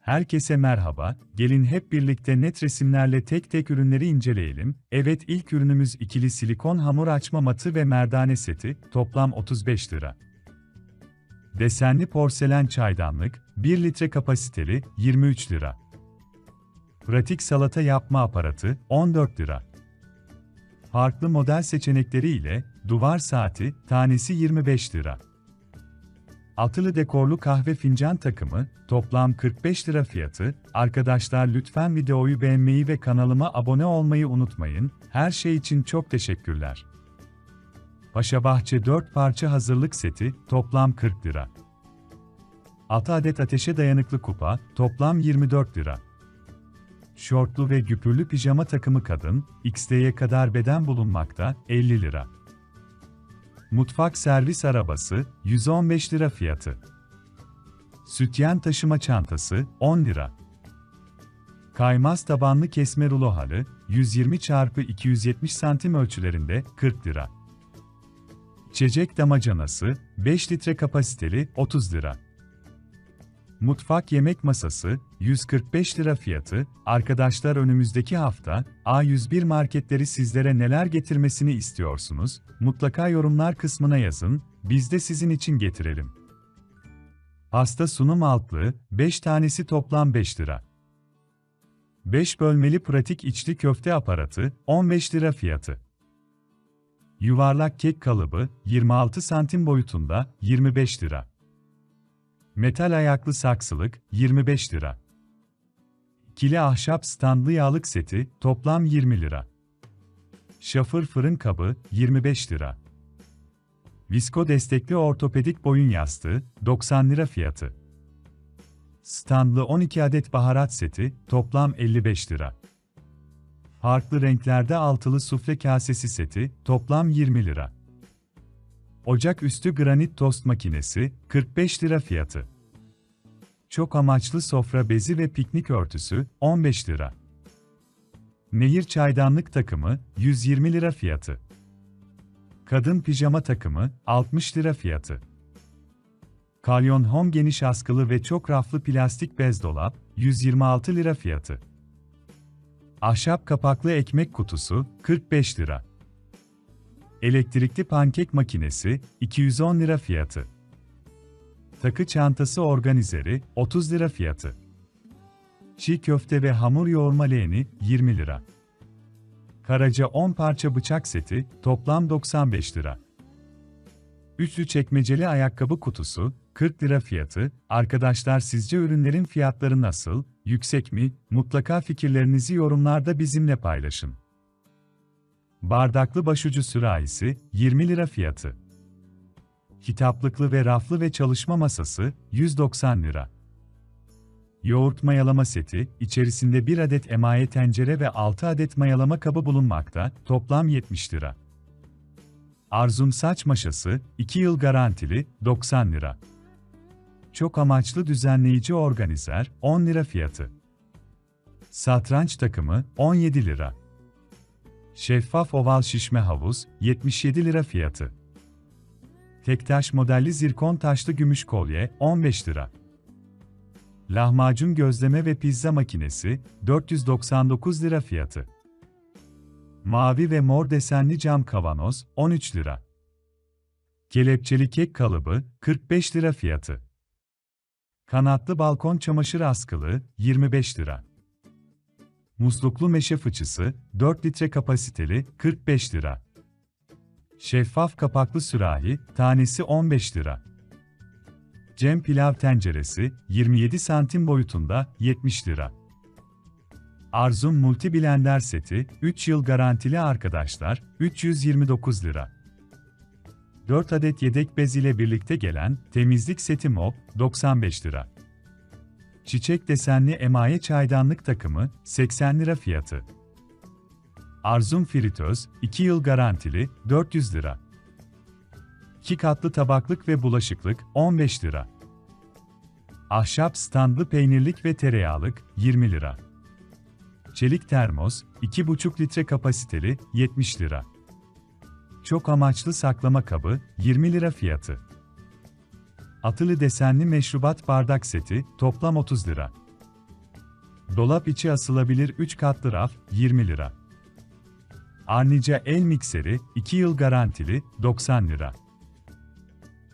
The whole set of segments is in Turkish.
Herkese merhaba, gelin hep birlikte net resimlerle tek tek ürünleri inceleyelim. Evet ilk ürünümüz ikili silikon hamur açma matı ve merdane seti, toplam 35 lira. Desenli porselen çaydanlık, 1 litre kapasiteli, 23 lira. Pratik salata yapma aparatı, 14 lira. Farklı model seçenekleri ile, duvar saati, tanesi 25 lira. Altılı dekorlu kahve fincan takımı, toplam 45 lira fiyatı. Arkadaşlar lütfen videoyu beğenmeyi ve kanalıma abone olmayı unutmayın. Her şey için çok teşekkürler. Paşabahçe 4 parça hazırlık seti, toplam 40 lira. 6 adet ateşe dayanıklı kupa, toplam 24 lira. Şortlu ve güpürlü pijama takımı kadın, XD'ye kadar beden bulunmakta, 50 lira. Mutfak servis arabası, 115 lira fiyatı. Sütyen taşıma çantası, 10 lira. Kaymaz tabanlı kesme rulo halı, 120 x 270 cm ölçülerinde, 40 lira. İçecek damacanası, 5 litre kapasiteli, 30 lira. Mutfak yemek masası, 145 lira fiyatı. Arkadaşlar önümüzdeki hafta A101 marketleri sizlere neler getirmesini istiyorsunuz? Mutlaka yorumlar kısmına yazın, biz de sizin için getirelim. Pasta sunum altlığı, 5 tanesi toplam 5 lira. 5 bölmeli pratik içli köfte aparatı, 15 lira fiyatı. Yuvarlak kek kalıbı, 26 santim boyutunda, 25 lira. Metal ayaklı saksılık, 25 lira. Kili ahşap standlı yağlık seti, toplam 20 lira. Şafır fırın kabı, 25 lira. Visko destekli ortopedik boyun yastığı, 90 lira fiyatı. Standlı 12 adet baharat seti, toplam 55 lira. Farklı renklerde altılı sufle kasesi seti, toplam 20 lira. Ocak üstü granit tost makinesi, 45 lira fiyatı. Çok amaçlı sofra bezi ve piknik örtüsü, 15 lira. Nehir çaydanlık takımı, 120 lira fiyatı. Kadın pijama takımı, 60 lira fiyatı. Kalyon Home geniş askılı ve çok raflı plastik bez dolap, 126 lira fiyatı. Ahşap kapaklı ekmek kutusu, 45 lira. Elektrikli pankek makinesi, 210 lira fiyatı. Takı çantası organizeri, 30 lira fiyatı. Çiğ köfte ve hamur yoğurma leğeni, 20 lira. Karaca 10 parça bıçak seti, toplam 95 lira. Üçlü çekmeceli ayakkabı kutusu, 40 lira fiyatı. Arkadaşlar sizce ürünlerin fiyatları nasıl, yüksek mi? Mutlaka fikirlerinizi yorumlarda bizimle paylaşın. Bardaklı başucu sürahisi, 20 lira fiyatı. Kitaplıklı ve raflı ve çalışma masası, 190 lira. Yoğurt mayalama seti, içerisinde 1 adet emaye tencere ve 6 adet mayalama kabı bulunmakta, toplam 70 lira. Arzum saç maşası, 2 yıl garantili, 90 lira. Çok amaçlı düzenleyici organizer, 10 lira fiyatı. Satranç takımı, 17 lira. Şeffaf oval şişme havuz, 77 lira fiyatı. Tektaş modelli zirkon taşlı gümüş kolye, 15 lira. Lahmacun gözleme ve pizza makinesi, 499 lira fiyatı. Mavi ve mor desenli cam kavanoz, 13 lira. Kelepçeli kek kalıbı, 45 lira fiyatı. Kanatlı balkon çamaşır askılı, 25 lira. Musluklu meşe fıçısı, 4 litre kapasiteli, 45 lira. Şeffaf kapaklı sürahi, tanesi 15 lira. Cem pilav tenceresi, 27 santim boyutunda, 70 lira. Arzum Multi Blender seti, 3 yıl garantili arkadaşlar, 329 lira. 4 adet yedek bez ile birlikte gelen temizlik seti mop, 95 lira. Çiçek desenli emaye çaydanlık takımı, 80 lira fiyatı. Arzum fritöz, 2 yıl garantili, 400 lira. 2 katlı tabaklık ve bulaşıklık, 15 lira. Ahşap standlı peynirlik ve tereyağlık, 20 lira. Çelik termos, 2,5 litre kapasiteli, 70 lira. Çok amaçlı saklama kabı, 20 lira fiyatı. Atılı desenli meşrubat bardak seti, toplam 30 lira. Dolap içi asılabilir 3 katlı raf, 20 lira. Arnica el mikseri, 2 yıl garantili, 90 lira.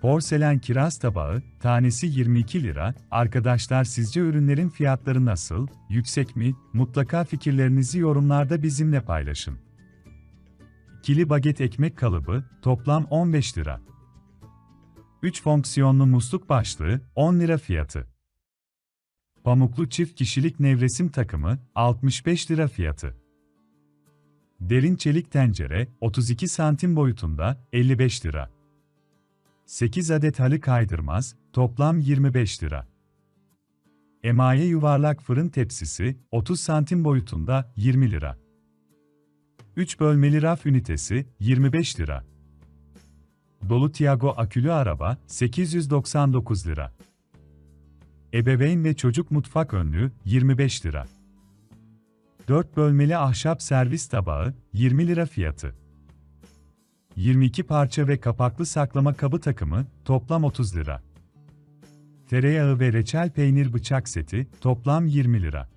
Porselen kiraz tabağı, tanesi 22 lira. Arkadaşlar sizce ürünlerin fiyatları nasıl, yüksek mi? Mutlaka fikirlerinizi yorumlarda bizimle paylaşın. İkili baget ekmek kalıbı, toplam 15 lira. 3 fonksiyonlu musluk başlığı, 10 lira fiyatı. Pamuklu çift kişilik nevresim takımı, 65 lira fiyatı. Derin çelik tencere, 32 santim boyutunda, 55 lira. 8 adet halı kaydırmaz, toplam 25 lira. Emaye yuvarlak fırın tepsisi, 30 santim boyutunda, 20 lira. 3 bölmeli raf ünitesi, 25 lira. Dolu Tiago akülü araba, 899 lira. Ebeveyn ve çocuk mutfak önlüğü, 25 lira. 4 bölmeli ahşap servis tabağı, 20 lira fiyatı. 22 parça ve kapaklı saklama kabı takımı, toplam 30 lira. Tereyağı ve reçel peynir bıçak seti, toplam 20 lira.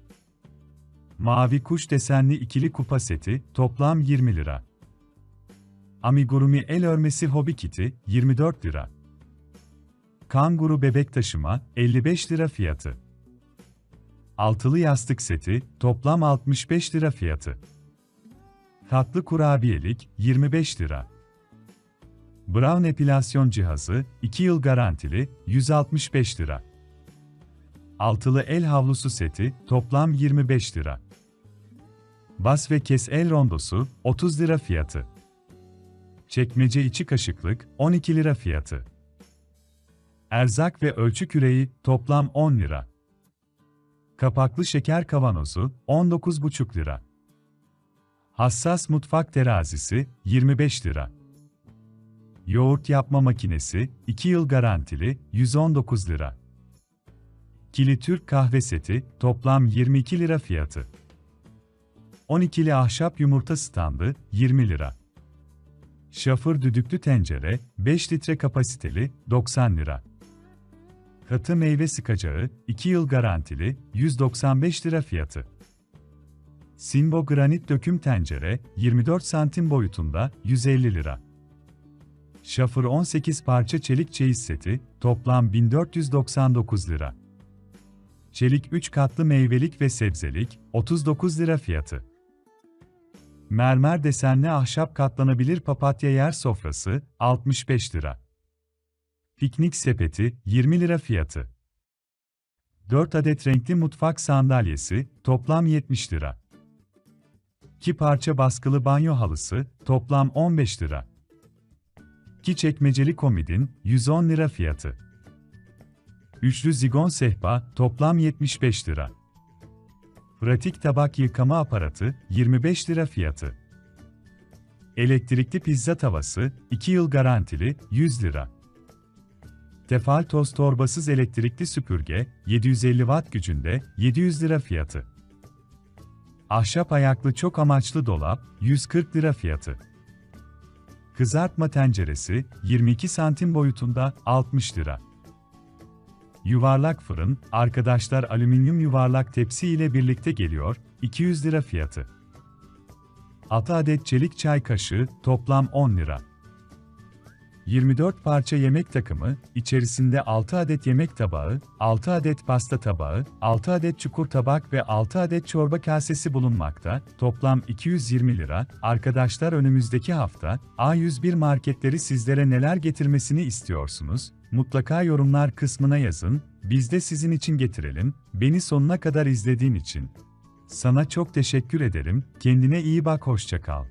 Mavi kuş desenli ikili kupa seti, toplam 20 lira. Amigurumi el örmesi hobi kiti, 24 lira. Kanguru bebek taşıma, 55 lira fiyatı. Altılı yastık seti, toplam 65 lira fiyatı. Tatlı kurabiyelik, 25 lira. Brown epilasyon cihazı, 2 yıl garantili, 165 lira. Altılı el havlusu seti, toplam 25 lira. Bas ve kes el rondosu, 30 lira fiyatı. Çekmece içi kaşıklık, 12 lira fiyatı. Erzak ve ölçü küreği, toplam 10 lira. Kapaklı şeker kavanozu, 19,5 lira. Hassas mutfak terazisi, 25 lira. Yoğurt yapma makinesi, 2 yıl garantili, 119 lira. Kili Türk kahve seti, toplam 22 lira fiyatı. 12'li ahşap yumurta standı, 20 lira. Şafır düdüklü tencere, 5 litre kapasiteli, 90 lira. Katı meyve sıkacağı, 2 yıl garantili, 195 lira fiyatı. Simbo granit döküm tencere, 24 santim boyutunda, 150 lira. Şafır 18 parça çelik çeyiz seti, toplam 1499 lira. Çelik 3 katlı meyvelik ve sebzelik, 39 lira fiyatı. Mermer desenli ahşap katlanabilir papatya yer sofrası, 65 lira. Piknik sepeti, 20 lira fiyatı. 4 adet renkli mutfak sandalyesi, toplam 70 lira. 2 parça baskılı banyo halısı, toplam 15 lira. 2 çekmeceli komodin, 110 lira fiyatı. Üçlü zigon sehpa, toplam 75 lira. Pratik tabak yıkama aparatı, 25 lira fiyatı. Elektrikli pizza tavası, 2 yıl garantili, 100 lira. Tefal toz torbasız elektrikli süpürge, 750 watt gücünde, 700 lira fiyatı. Ahşap ayaklı çok amaçlı dolap, 140 lira fiyatı. Kızartma tenceresi, 22 santim boyutunda, 60 lira. Yuvarlak fırın, arkadaşlar alüminyum yuvarlak tepsi ile birlikte geliyor, 200 lira fiyatı. 6 adet çelik çay kaşığı, toplam 10 lira. 24 parça yemek takımı, içerisinde 6 adet yemek tabağı, 6 adet pasta tabağı, 6 adet çukur tabak ve 6 adet çorba kasesi bulunmakta, toplam 220 lira. Arkadaşlar önümüzdeki hafta, A101 marketleri sizlere neler getirmesini istiyorsunuz? Mutlaka yorumlar kısmına yazın, biz de sizin için getirelim. Beni sonuna kadar izlediğin için. Sana çok teşekkür ederim, kendine iyi bak hoşça kal.